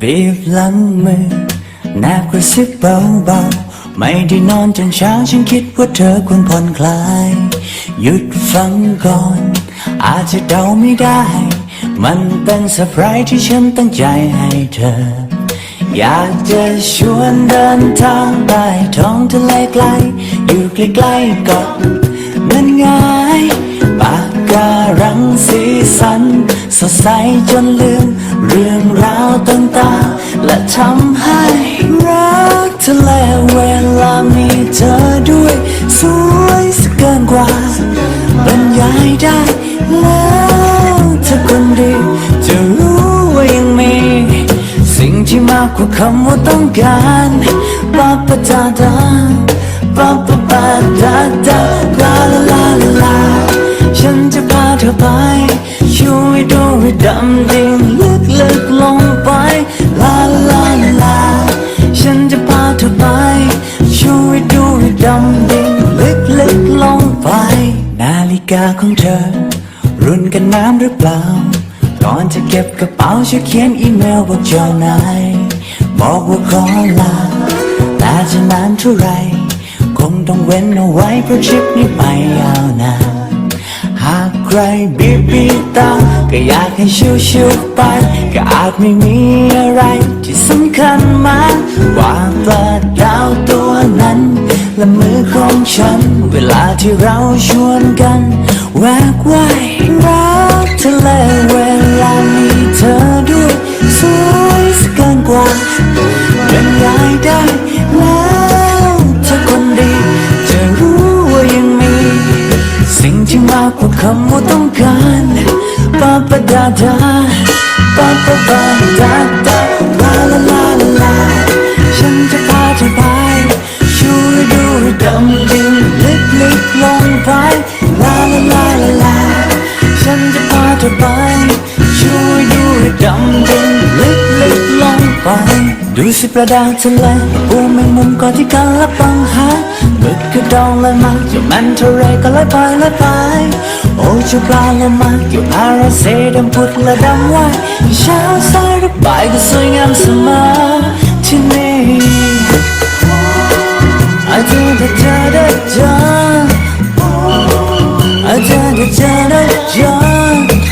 บีบหลังมือแนบกระซิบเบาๆ ไม่ได้นอนจนเช้าฉันคิดว่าเธอควรผ่อนคลาย หยุดฟังก่อน อาจจะเดาไม่ได้ มันเป็นเซอร์ไพรส์ที่ฉันตั้งใจให้เธอ อยากจะชวนเดินทางไปท้องทะเลไกล อยู่ใกล้ๆกับนั่นไงปากการังสีสัน ดใสจนลืม เรื่องราวต่างๆ และทำให้รักทะเลเวลามีเธอด้วย สวยสเกินกว่าบรรยายได้แล้วเธอคนดีจะรู้ว่ายังมี สิ่งที่มากกว่าคำว่าต้องการปาปะดาดาปาปะปาดาดาลาลาลาลาลาฉันจะพาเธอไป ให้ดำดิ่งลึกลึกลงไป ลาลาลา ฉันจะพาเธอไป ช่วยดูให้ดำดิ่งลึกลึกลงไป นาฬิกาของเธอ รุ่นกันน้ำหรือเปล่า ก่อนจะเก็บกระเป๋าช่วยเขียนอีเมลบอกเจ้านายบอกว่าขอลา แต่จะนานเท่าไหรคงต้องเว้นเอาไว้เพราะทริปนี้ไม่ยาวนานหากใครบีบบีตา ก็อยากให้ชิวชิวๆไป ก็อาจไม่มีอะไรที่สำคัญมากกว่าปลาดาวตัวนั้น และมือของฉัน เวลาที่เราชวนกันแวกว่ายรักทะเลเวลามีเธอด้วยสวยสเกินกว่าบรรยายได้แล้วเธอคนดี จะรู้ว่ายังมี สิ่งที่มากกว่าคำว่าต้องการ ปาปะดาดา ดูสิประดาทะเลปูแมงมุมก่อนที่กันและปังหาหมึกกระดองเลยมาเจ้ามันเท่าไรก็เลยไปเลยไปโอ้ชูปลาโลมาเกี่ยวอาราเซดำพุดและดำว่ายเช้าสายหรือบ่ายก็สวยงามเสมอที่นี่